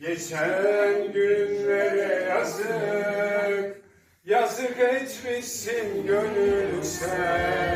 Geçen günlere yazık Yazık etmişsin gönül sen.